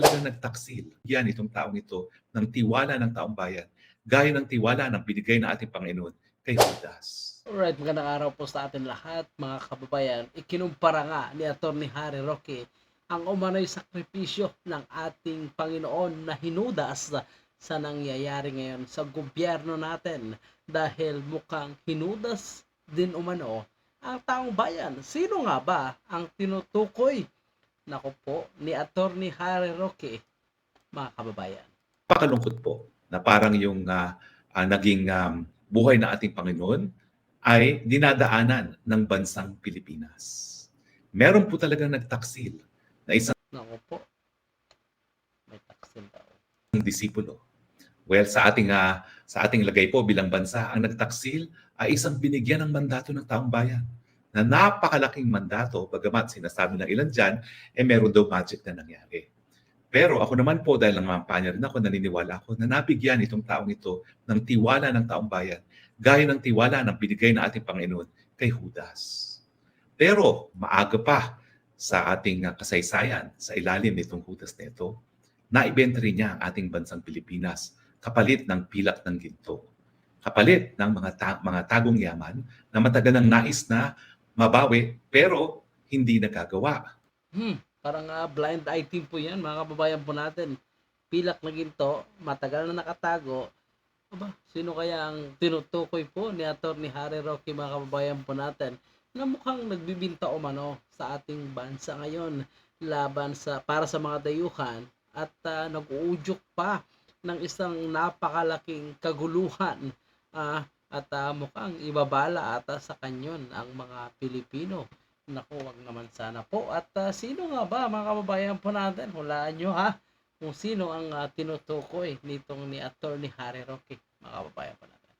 talagang nagtaksil. Yan itong taong ito ng tiwala ng taong bayan, gaya ng tiwala ng binigay na ating Panginoon kay Judas. Alright, magandang araw po sa atin lahat mga kababayan. Ikinumpara nga ni Atty. Harry Roque ang umano'y sakripisyo ng ating Panginoon na hinudas sa nangyayari ngayon sa gobyerno natin dahil mukhang hinudas din umano ang taong bayan. Sino nga ba ang tinutukoy nako po ni Atty. Harry Roque mga kababayan? Pakalungkot po na parang yung ah, ah, naging um, buhay na ating Panginoon ay dinadaanan ng bansang Pilipinas. Meron po talagang nagtaksil na isang Nako po. May taksil daw. disipulo. Well, sa ating ah, sa ating lagay po bilang bansa, ang nagtaksil ay isang binigyan ng mandato ng taong bayan na napakalaking mandato, bagamat sinasabi ng ilan dyan, eh meron daw magic na nangyari. Pero ako naman po, dahil namampanya rin ako, naniniwala ako na nabigyan itong taong ito ng tiwala ng taong bayan, gaya ng tiwala ng binigay na ating Panginoon kay Judas. Pero maaga pa sa ating ah, kasaysayan, sa ilalim nitong Judas na ito, naibenta rin niya ang ating bansang Pilipinas kapalit ng pilak ng ginto. Kapalit ng mga, ta- mga tagong yaman na matagal nang nais na mabawi pero hindi nagagawa. Hmm, parang ah, blind item po yan, mga kababayan po natin. Pilak na ginto, matagal na nakatago. Aba, sino kaya ang tinutukoy po ni Atty. Harry Roque, mga kababayan po natin, na mukhang nagbibinta umano sa ating bansa ngayon laban sa para sa mga dayuhan at ah, nag-uudyok pa ng isang napakalaking kaguluhan ah, at ah, mukhang ibabala ata sa kanyon ang mga Pilipino. Naku, wag naman sana po. At ah, sino nga ba mga kababayan po natin? Hulaan nyo ha kung sino ang ah, tinutukoy nitong ni Attorney Harry Roque, mga kababayan po natin.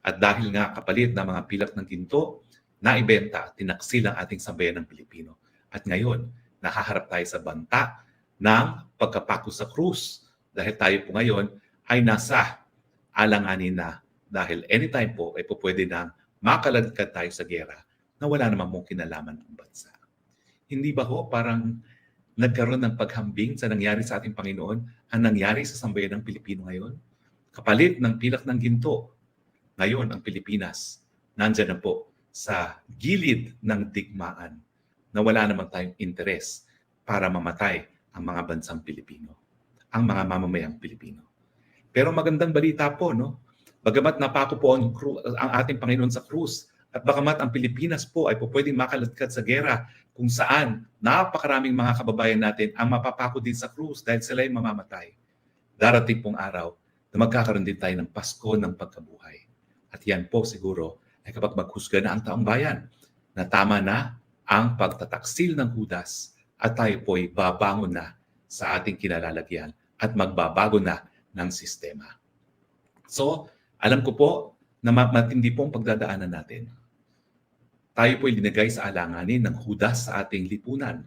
At dahil nga kapalit ng mga pilak ng ginto, naibenta, tinaksil ang ating sambayan ng Pilipino. At ngayon, nakaharap tayo sa banta ng pagkapako sa krus. Dahil tayo po ngayon ay nasa alanganin na dahil anytime po ay po pwede nang makaladkad tayo sa gera na wala namang mong kinalaman ng bansa. Hindi ba ho parang nagkaroon ng paghambing sa nangyari sa ating Panginoon ang nangyari sa sambayan ng Pilipino ngayon? Kapalit ng pilak ng ginto, ngayon ang Pilipinas, nandyan na po sa gilid ng digmaan na wala naman tayong interes para mamatay ang mga bansang Pilipino, ang mga mamamayang Pilipino. Pero magandang balita po, no? Bagamat napako po ang, ang ating Panginoon sa krus at bagamat ang Pilipinas po ay po pwedeng makaladkad sa gera kung saan napakaraming mga kababayan natin ang mapapako din sa krus dahil sila ay mamamatay. Darating pong araw na magkakaroon din tayo ng Pasko ng pagkabuhay. At yan po siguro ay kapag maghusga na ang taong bayan na tama na ang pagtataksil ng Judas at tayo po ay babangon na sa ating kinalalagyan at magbabago na ng sistema. So, alam ko po na ma- matindi po ang pagdadaanan natin. Tayo po ay linagay sa alanganin ng Judas sa ating lipunan.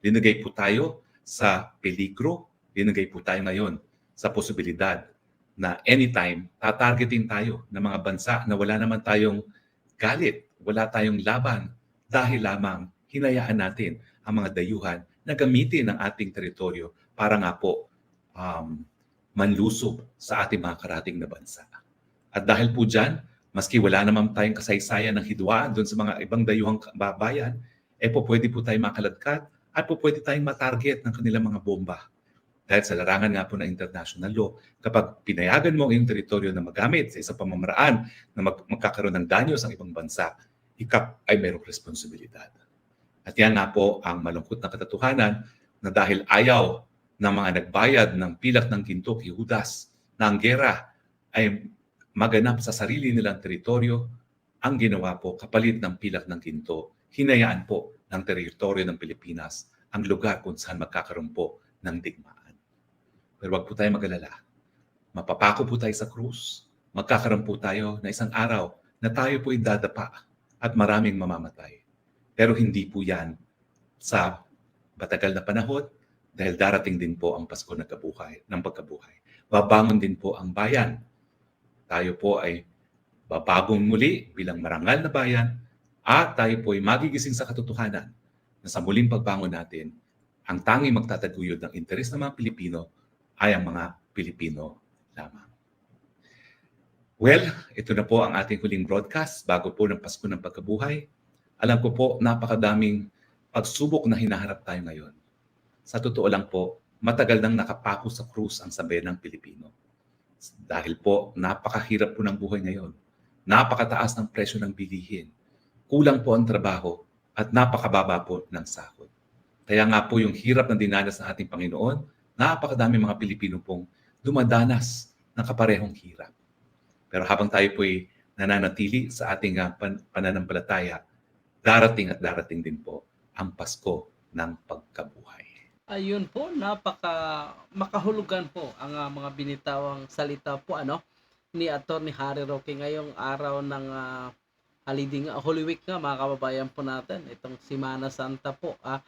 Linagay po tayo sa peligro. Linagay po tayo ngayon sa posibilidad na anytime tatargeting tayo ng mga bansa na wala naman tayong galit, wala tayong laban dahil lamang hinayaan natin ang mga dayuhan na gamitin ang ating teritoryo para nga po um, manlusob sa ating mga karating na bansa. At dahil po dyan, maski wala naman tayong kasaysayan ng hidwaan doon sa mga ibang dayuhang babayan, eh po pwede po tayong makaladkad at po pwede tayong matarget ng kanilang mga bomba. Dahil sa larangan nga po ng international law, kapag pinayagan mo ang iyong teritoryo na magamit sa isang pamamaraan na mag- magkakaroon ng danyo sa ibang bansa, ikap ay mayroong responsibilidad. At yan nga po ang malungkot na katotohanan na dahil ayaw ng mga nagbayad ng pilak ng ginto kay Judas na ang gera ay maganap sa sarili nilang teritoryo, ang ginawa po kapalit ng pilak ng ginto, hinayaan po ng teritoryo ng Pilipinas ang lugar kung saan magkakaroon po ng digmaan. Pero wag po tayo mag-alala. Mapapako po tayo sa krus. Magkakaroon po tayo na isang araw na tayo po idadapa at maraming mamamatay. Pero hindi po yan sa matagal na panahon dahil darating din po ang Pasko ng kabuhay, ng pagkabuhay. Babangon din po ang bayan. Tayo po ay babagong muli bilang marangal na bayan at tayo po ay magigising sa katotohanan na sa muling pagbangon natin, ang tanging magtataguyod ng interes ng mga Pilipino ay ang mga Pilipino lamang. Well, ito na po ang ating huling broadcast bago po ng Pasko ng Pagkabuhay. Alam ko po, napakadaming pagsubok na hinaharap tayo ngayon. Sa totoo lang po, matagal nang nakapako sa krus ang sambayan ng Pilipino. Dahil po, napakahirap po ng buhay ngayon. Napakataas ng presyo ng bilihin. Kulang po ang trabaho at napakababa po ng sahod. Kaya nga po yung hirap na dinanas ng ating Panginoon, napakadami mga Pilipino pong dumadanas ng kaparehong hirap. Pero habang tayo po'y nananatili sa ating ah, pan- pananampalataya, darating at darating din po ang Pasko ng pagkabuhay. Ayun po, napaka makahulugan po ang ah, mga binitawang salita po ano ni Attorney Harry Roque. Ngayong araw ng uh, holiday nga, Holy Week nga mga kababayan po natin itong Simana Santa po ah,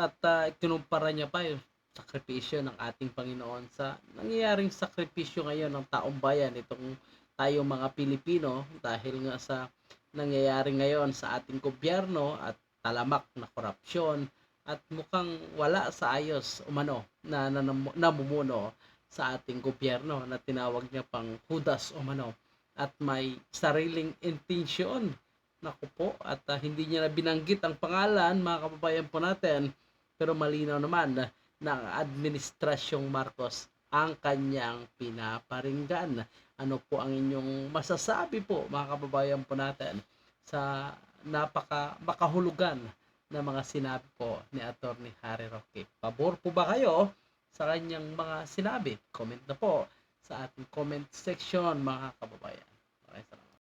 at uh, kinumpara niya pa yung sakripisyo ng ating Panginoon sa nangyayaring sakripisyo ngayon ng taong bayan itong tayo mga Pilipino dahil nga sa nangyayari ngayon sa ating gobyerno at talamak na korupsyon at mukhang wala sa ayos umano na, na, na namumuno sa ating gobyerno na tinawag niya pang Judas umano. At may sariling intensyon naku po at ah, hindi niya na binanggit ang pangalan mga kababayan po natin. Pero malinaw naman na ng administrasyong Marcos ang kanyang pinaparinggan. Ano po ang inyong masasabi po mga kababayan po natin sa napaka makahulugan na mga sinabi po ni Attorney Harry Roque. Pabor po ba kayo sa kanyang mga sinabi? Comment na po sa ating comment section mga kababayan.